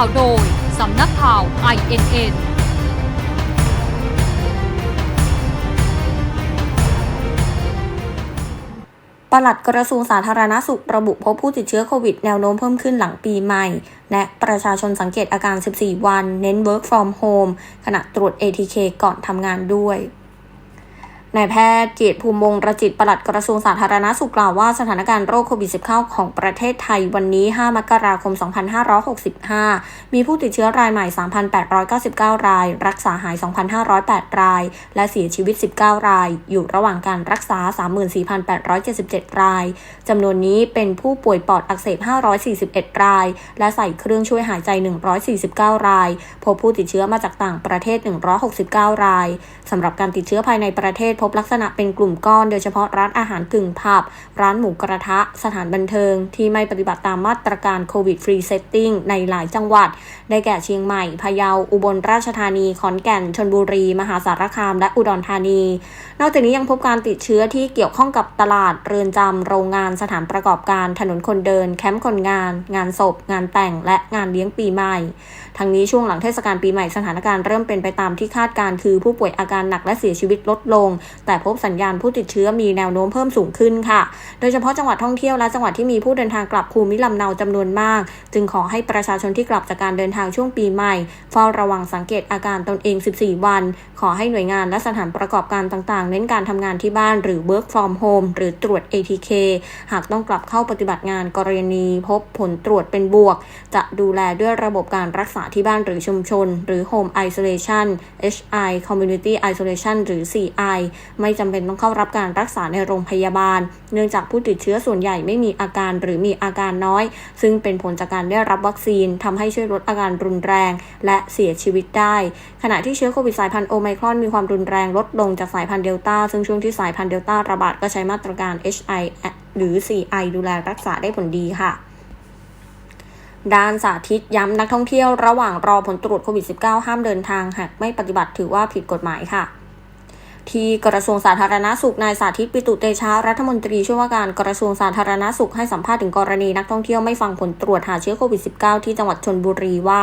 ข่าวโดย สำนักข่าว INN ปลัดกระทรวงสาธารณสุขระบุพบผู้ติดเชื้อโควิดแนวโน้มเพิ่มขึ้นหลังปีใหม่ และประชาชนสังเกตอาการ 14 วัน เน้น work from home ขณะตรวจ ATK ก่อนทำงานด้วย นายแพทย์เกียรติภูมิวงศ์ระจิตปลัดกระทรวงสาธารณสุขกล่าวว่าสถานการณ์โรคโควิด -19 ของประเทศไทยวันนี้ 5 มกราคม 2565 มีผู้ติดเชื้อรายใหม่ 3,899 ราย รักษาหาย 2,508 ราย และเสียชีวิต 19 ราย อยู่ระหว่างการรักษา 34,877 ราย จำนวนนี้เป็นผู้ป่วยปอดอักเสบ 541 ราย และใส่เครื่องช่วยหายใจ 149 ราย พบผู้ติดเชื้อมาจากต่างประเทศ 169 รายสำหรับการติดเชื้อภายในประเทศพบลักษณะเป็นกลุ่มก้อน โดยเฉพาะร้านอาหารกึ่งผับ ร้านหมูกระทะ สถานบันเทิง ที่ไม่ปฏิบัติตามมาตรการโควิดฟรีเซตติ้งในหลายจังหวัด ได้แก่เชียงใหม่ พะเยา อุบลราชธานี ขอนแก่น ชนบุรี มหาสารคาม และอุดรธานี นอกจากนี้ยังพบการติดเชื้อที่เกี่ยวข้องกับตลาด เรือนจำ โรงงาน สถานประกอบการ ถนนคนเดิน แคมป์คนงาน งานศพ งานแต่ง และงานเลี้ยงปีใหม่ ทั้งนี้ช่วงหลังเทศกาลปีใหม่สถานการณ์เริ่มเป็นไปตามที่คาดการคือผู้ป่วยอาการหนักและเสียชีวิตลดลงแต่พบสัญญาณผู้ติดเชื้อมีแนวโน้มเพิ่มสูงขึ้นค่ะ โดยเฉพาะจังหวัดท่องเที่ยวและจังหวัดที่มีผู้เดินทางกลับภูมิลำเนาจำนวนมาก จึงขอให้ประชาชนที่กลับจากการเดินทางช่วงปีใหม่เฝ้าระวังสังเกตอาการตนเอง 14 วัน ขอให้หน่วยงานและสถานประกอบการต่างๆ เน้นการทำงานที่บ้านหรือ work from home หรือตรวจ ATK หากต้องกลับเข้าปฏิบัติงานกรณีพบผลตรวจเป็นบวก จะดูแลด้วยระบบการรักษาที่บ้านหรือชุมชน หรือ home isolation HI community isolation หรือ CI ไม่จำเป็นต้องเข้ารับการรักษาในโรงพยาบาล เนื่องจากผู้ติดเชื้อส่วนใหญ่ไม่มีอาการหรือมีอาการน้อย ซึ่งเป็นผลจากการได้รับวัคซีนทำให้ช่วยลดอาการรุนแรง และเสียชีวิตได้ ขณะที่เชื้อโควิดสายพันธุ์โอไมครอนมีความรุนแรงลดลงจากสายพันธุ์เดลต้าซึ่งช่วงที่สายพันธุ์เดลต้าระบาดก็ใช้มาตรการ HI หรือ CI ดูแลรักษาได้ผลดีค่ะด้านสาธิตย้ำนักท่องเที่ยวระหว่างรอผลตรวจโควิด -19 ห้ามเดินทางหากไม่ปฏิบัติถือว่าผิดกฎหมายค่ะ ที่กระทรวงสาธารณาสุขนายสาธิตปิตุเตชะรัฐมนตรีช่วยว่าการกระทรวงสาธารณาสุขให้สัมภาษณ์ถึงกรณีนักท่องเที่ยวไม่ฟังผลตรวจหาเชื้อโควิด -19 ที่จังหวัดชนบุรีว่า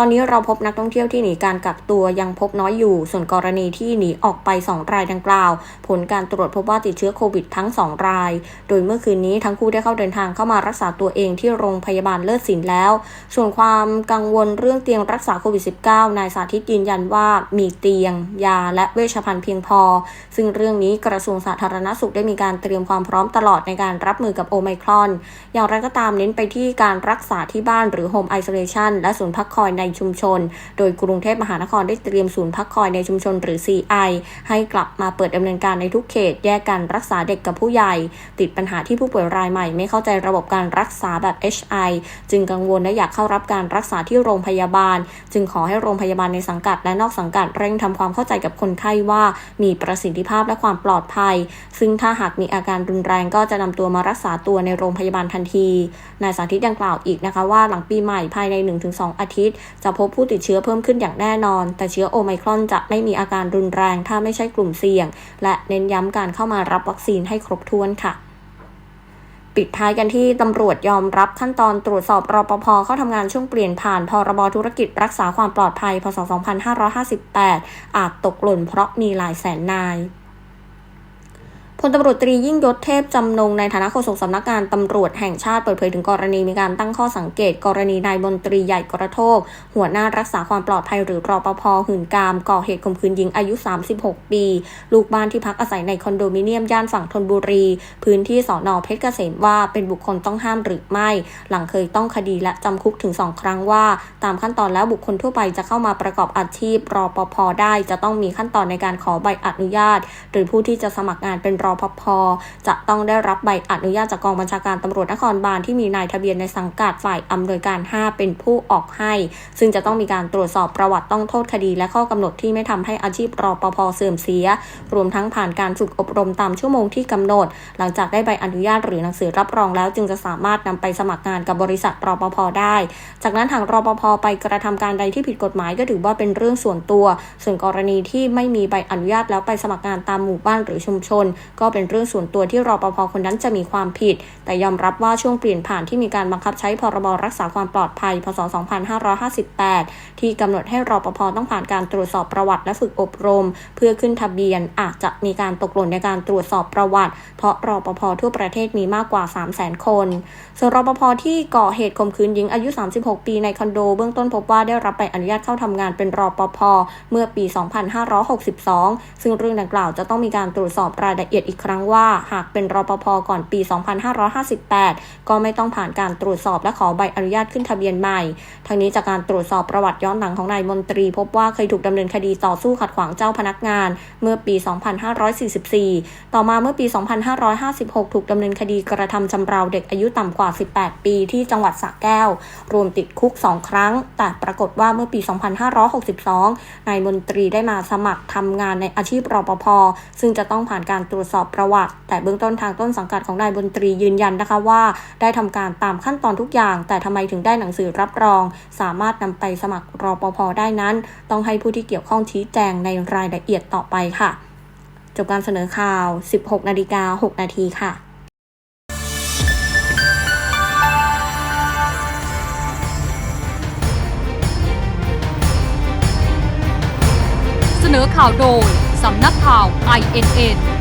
ตอนนี้เราพบนักท่องเที่ยวที่หนีการกักตัวยังพบน้อยอยู่ ส่วนกรณีที่หนีออกไป 2 รายดังกล่าว ผลการตรวจพบว่าติดเชื้อโควิดทั้ง 2 ราย โดยเมื่อคืนนี้ทั้งคู่ได้เข้าเดินทางเข้ามารักษาตัวเองที่โรงพยาบาลเลิศศิลป์แล้ว ส่วนความกังวลเรื่องเตียงรักษาโควิด -19 นายสาธิตยืนยันว่ามีเตียง ยาและเวชภัณฑ์เพียงพอ ซึ่งเรื่องนี้กระทรวงสาธารณสุขได้มีการเตรียมความพร้อมตลอดในการรับมือกับโอไมครอน อย่างไรก็ตามเน้นไปที่การรักษาที่บ้านหรือ Home Isolation และศูนย์พักคอยในชุมชน โดยกรุงเทพมหานครได้เตรียมศูนย์พักคอยในชุมชนหรือ CI ให้กลับมาเปิดดำเนินการในทุกเขต แยกกันรักษาเด็กกับผู้ใหญ่ ติดปัญหาที่ผู้ป่วยรายใหม่ ไม่เข้าใจระบบการรักษาแบบ HI จึงกังวลและอยากเข้ารับการรักษาที่โรงพยาบาล จึงขอให้โรงพยาบาลในสังกัดและนอกสังกัดเร่งทำความเข้าใจกับคนไข้ว่ามีประสิทธิภาพและความปลอดภัย ซึ่งถ้าหากมีอาการรุนแรงก็จะนำตัวมารักษาตัวในโรงพยาบาลทันทีนายสาธิตยังกล่าวอีกนะคะว่าหลังปีใหม่ภายใน 1-2 อาทิตย์ จะพบผู้ติดเชื้อเพิ่มขึ้นอย่างแน่นอน แต่เชื้อโอไมครอนจะไม่มีอาการรุนแรงถ้าไม่ใช่กลุ่มเสี่ยง และเน้นย้ำการเข้ามารับวัคซีนให้ครบถ้วนค่ะ ปิดท้ายกันที่ตำรวจยอมรับขั้นตอนตรวจสอบรปภเข้าทำงานช่วงเปลี่ยนผ่านพรบธุรกิจรักษาความปลอดภัยพศ 2558 อาจตกหล่นเพราะมีหลายแสนนาย พลตำรวจตรียิ่งยศเทพจำนงในฐานะโฆษกสำนักงานตำรวจแห่งชาติเปิดเผยถึงกรณีมีการตั้งข้อสังเกต กรณีนายบนตรีใหญ่กระโทก หัวหน้ารักษาความปลอดภัยหรือรอปภหื่นกาม ก่อเหตุข่มขืนหญิงอายุ 36 ปี ลูกบ้านที่พักอาศัยในคอนโดมิเนียมย่านฝั่งธนบุรี พื้นที่สอนอเพชรเกษมว่าเป็นบุคคลต้องห้ามหรือไม่ หลังเคยต้องคดีและจำคุกถึง2ครั้งว่า ตามขั้นตอนแล้วบุคคลทั่วไปจะเข้ามาประกอบอาชีพรอปภได้ จะต้องมีขั้นตอนในการขอใบอนุญาต หรือผู้ที่จะสมัครงานเป็นรอปภจะต้องได้รับใบอนุญาตจากกองบัญชาการตำรวจนครบาลที่มีนายทะเบียนในสังกัดฝ่ายอำนวยการ 5 เป็นผู้ออกให้ ซึ่งจะต้องมีการตรวจสอบประวัติต้องโทษคดี และข้อกำหนดที่ไม่ทำให้อาชีพรอปภเสื่อมเสีย รวมทั้งผ่านการฝึกอบรมตามชั่วโมงที่กำหนด หลังจากได้ใบอนุญาตหรือหนังสือรับรองแล้วจึงจะสามารถนำไปสมัครงานกับบริษัทรอปภได้ จากนั้นทางรอปภไปกระทำการใดที่ผิดกฎหมายก็ถือว่าเป็นเรื่องส่วนตัว ส่วนกรณีที่ไม่มีใบอนุญาตแล้วไปสมัครงานตามหมู่บ้านหรือชุมชนก็เป็นเรื่องส่วนตัวที่รอปภคนนั้นจะมีความผิด แต่ยอมรับว่าช่วงเปลี่ยนผ่านที่มีการบังคับใช้พรบรักษาความปลอดภัย พศ 2558 ที่กำหนดให้รอปภต้องผ่านการตรวจสอบประวัติและฝึกอบรม เพื่อขึ้นทะเบียนอาจจะมีการตกหล่นในการตรวจสอบประวัติ เพราะรอปภทั่วประเทศมีมากกว่า 300,000 คน ส่วนรปภที่ก่อเหตุข่มขืนหญิงอายุ 36 ปีในคอนโด เบื้องต้นพบว่าได้รับใบอนุญาตเข้าทำงานเป็นรอปภเมื่อปี 2562 ซึ่งเรื่องดังกล่าวจะต้องมีการตรวจสอบรายละเอียดอีกครั้งว่า หากเป็นรปภก่อนปี 2558 ก็ไม่ต้องผ่านการตรวจสอบและขอใบอนุญาตขึ้นทะเบียนใหม่ ทั้งนี้จากการตรวจสอบประวัติย้อนหลังของนายมนตรี พบว่าเคยถูกดำเนินคดีต่อสู้ขัดขวางเจ้าพนักงาน เมื่อปี 2544 ต่อมาเมื่อปี 2556 ถูกดำเนินคดีกระทำชำเราเด็กอายุต่ำกว่า 18 ปีที่จังหวัดสระแก้ว รวมติดคุก 2 ครั้ง แต่ปรากฏว่าเมื่อปี 2562 นายมนตรีได้มาสมัครทำงานในอาชีพรปภ ซึ่งจะต้องผ่านการตรวจสอบประวัติ แต่เบื้องต้นทางต้นสังกัดของนายมนตรียืนยันนะคะว่า ได้ทำการตามขั้นตอนทุกอย่าง แต่ทำไมถึงได้หนังสือรับรอง สามารถนำไปสมัครรอปภได้นั้น ต้องให้ผู้ที่เกี่ยวข้องชี้แจงในรายละเอียดต่อไปค่ะ จบการเสนอข่าว 16นาฬิกา6นาทีค่ะเสนอข่าวโดย สำนักข่าว INN